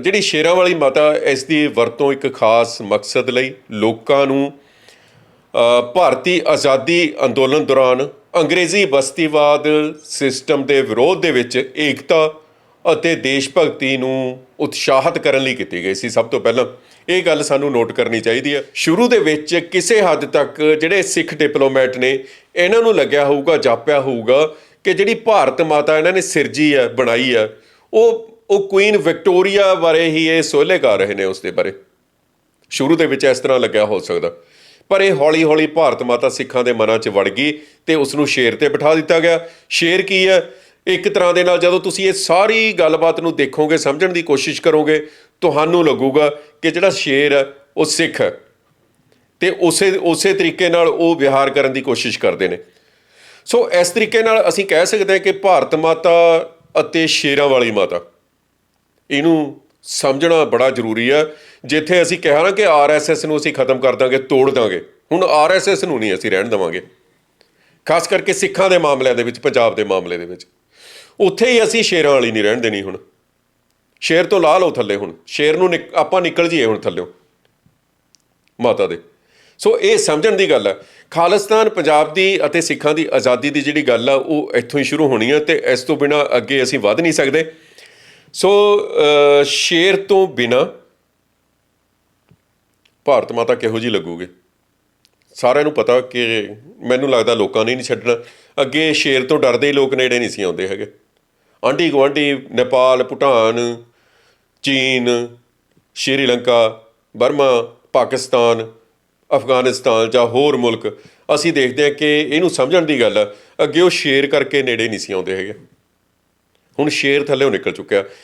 ਜਿਹੜੀ ਸ਼ੇਰਾਂ ਵਾਲੀ ਮਾਤਾ ਇਸ ਦੀ ਵਰਤੋਂ ਇੱਕ ਖਾਸ ਮਕਸਦ ਲਈ ਲੋਕਾਂ ਨੂੰ ਭਾਰਤੀ ਆਜ਼ਾਦੀ ਅੰਦੋਲਨ ਦੌਰਾਨ ਅੰਗਰੇਜ਼ੀ ਬਸਤੀਵਾਦ ਸਿਸਟਮ ਦੇ ਵਿਰੋਧ ਦੇ ਵਿੱਚ ਏਕਤਾ ਅਤੇ ਦੇਸ਼ ਭਗਤੀ ਨੂੰ ਉਤਸ਼ਾਹਿਤ ਕਰਨ ਲਈ ਕੀਤੀ ਗਈ ਸੀ। ਸਭ ਤੋਂ ਪਹਿਲਾਂ ਇਹ ਗੱਲ ਸਾਨੂੰ ਨੋਟ ਕਰਨੀ ਚਾਹੀਦੀ ਹੈ। ਸ਼ੁਰੂ ਦੇ ਵਿੱਚ ਕਿਸੇ ਹੱਦ ਤੱਕ ਜਿਹੜੇ ਸਿੱਖ ਡਿਪਲੋਮੈਟ ਨੇ, ਇਹਨਾਂ ਨੂੰ ਲੱਗਿਆ ਹੋਊਗਾ, ਜਾਪਿਆ ਹੋਊਗਾ ਕਿ ਜਿਹੜੀ ਭਾਰਤ ਮਾਤਾ ਇਹਨਾਂ ਨੇ ਸਿਰਜੀ ਹੈ, ਬਣਾਈ ਹੈ, ਉਹ ਉਹ ਕੁਈਨ ਵਿਕਟੋਰੀਆ ਬਾਰੇ ਹੀ ਇਹ ਸੋਹਲੇ ਕਰ ਰਹੇ ਨੇ ਉਸ ਦੇ ਬਾਰੇ। ਸ਼ੁਰੂ ਦੇ ਵਿੱਚ ਇਸ ਤਰ੍ਹਾਂ ਲੱਗਿਆ ਹੋ ਸਕਦਾ। ਪਰ ਇਹ ਹੌਲੀ-ਹੌਲੀ ਭਾਰਤ ਮਾਤਾ ਸਿੱਖਾਂ ਦੇ ਮਨਾਂ 'ਚ ਵੜ ਗਈ ਤੇ ਉਸ ਨੂੰ ਸ਼ੇਰ ਤੇ ਬਿਠਾ ਦਿੱਤਾ ਗਿਆ। ਸ਼ੇਰ ਕੀ ਹੈ? ਇੱਕ ਤਰ੍ਹਾਂ ਦੇ ਨਾਲ ਜਦੋਂ ਤੁਸੀਂ ਇਹ ਸਾਰੀ ਗੱਲਬਾਤ ਨੂੰ ਦੇਖੋਗੇ, ਸਮਝਣ ਦੀ ਕੋਸ਼ਿਸ਼ ਕਰੋਗੇ, ਤੁਹਾਨੂੰ ਲੱਗੂਗਾ ਕਿ ਜਿਹੜਾ ਸ਼ੇਰ ਹੈ, ਉਹ ਸਿੱਖ ਹੈ। ਤੇ ਉਸੇ ਉਸੇ ਤਰੀਕੇ ਨਾਲ ਉਹ ਵਿਹਾਰ ਕਰਨ ਦੀ ਕੋਸ਼ਿਸ਼ ਕਰਦੇ ਨੇ। ਸੋ ਇਸ ਤਰੀਕੇ ਨਾਲ ਅਸੀਂ ਕਹਿ ਸਕਦੇ ਹਾਂ ਕਿ ਭਾਰਤ ਮਾਤਾ ਅਤੇ ਸ਼ੇਰਾਂ ਵਾਲੀ ਮਾਤਾ। ਇਹਨੂੰ ਸਮਝਣਾ ਬੜਾ ਜ਼ਰੂਰੀ ਹੈ। ਜਿੱਥੇ ਅਸੀਂ ਕਿਹਾ ਨਾ ਕਿ ਆਰਐਸਐਸ ਨੂੰ ਅਸੀਂ ਖਤਮ ਕਰ ਦਾਂਗੇ, ਤੋੜ ਦਾਂਗੇ। ਹੁਣ ਆਰਐਸਐਸ ਨੂੰ ਨਹੀਂ ਅਸੀਂ ਰਹਿਣ ਦੇਵਾਂਗੇ। ਖਾਸ ਕਰਕੇ ਸਿੱਖਾਂ ਦੇ ਮਾਮਲਿਆਂ ਦੇ ਵਿੱਚ, ਪੰਜਾਬ ਦੇ ਮਾਮਲੇ ਦੇ ਵਿੱਚ। ਉੱਥੇ ਹੀ ਅਸੀਂ ਸ਼ੇਰਾਂ ਵਾਲੀ ਨਹੀਂ ਰਹਿਣ ਦੇਣੀ ਹੁਣ। ਸ਼ੇਰ ਤੋਂ ਲਾ ਲਓ ਥੱਲੇ ਹੁਣ। ਸ਼ੇਰ ਨੂੰ ਨਿਕ- ਆਪਾਂ ਨਿਕਲ ਜੀਏ ਹੁਣ ਥੱਲਿਓ। ਮਾਤਾ ਦੇ। ਸੋ ਇਹ ਸਮਝਣ ਦੀ ਗੱਲ ਹੈ। ਖਾਲਿਸਤਾਨ ਪੰਜਾਬ ਦੀ ਅਤੇ ਸਿੱਖਾਂ ਦੀ ਆਜ਼ਾਦੀ ਦੀ ਜਿਹੜੀ ਗੱਲ ਆ, ਉਹ ਇੱਥੋਂ ਹੀ ਸ਼ੁਰੂ ਹੋਣੀ ਹੈ ਤੇ ਇਸ ਤੋਂ ਬਿਨਾ ਅੱਗੇ ਅਸੀਂ ਵੱਧ ਨਹੀਂ ਸਕਦੇ। ਸੋ ਸ਼ੇਰ ਤੋਂ ਬਿਨਾ ਭਾਰਤ ਮਾਤਾ ਕਿਹੋ ਜੀ ਲੱਗੂਗੀ? ਸਾਰਿਆਂ ਨੂੰ ਪਤਾ ਕਿ ਮੈਨੂੰ ਲੱਗਦਾ ਲੋਕਾਂ ਨੇ ਨਹੀਂ ਛੱਡਣਾ। ਅੱਗੇ ਸ਼ੇਰ ਤੋਂ ਡਰਦੇ ਹੀ ਲੋਕ ਨੇੜੇ ਨਹੀਂ ਸੀ ਆਉਂਦੇ ਹੈਗੇ। ਆਂਢੀ ਗੁਆਂਢੀ, ਨੇਪਾਲ, ਭੂਟਾਨ, ਚੀਨ, ਸ਼੍ਰੀਲੰਕਾ, ਬਰਮਾ, ਪਾਕਿਸਤਾਨ, ਅਫਗਾਨਿਸਤਾਨ ਜਾਂ ਹੋਰ ਮੁਲਕ, ਅਸੀਂ ਦੇਖਦੇ ਹਾਂ ਕਿ ਇਹਨੂੰ ਸਮਝਣ ਦੀ ਗੱਲ ਹੈ ਅੱਗੇ ਉਹ ਸ਼ੇਰ ਕਰਕੇ ਨੇੜੇ ਨਹੀਂ ਸੀ ਆਉਂਦੇ ਹੈਗੇ। ਹੁਣ ਸ਼ੇਰ ਥੱਲੇੋਂ ਨਿਕਲ ਚੁੱਕਿਆ।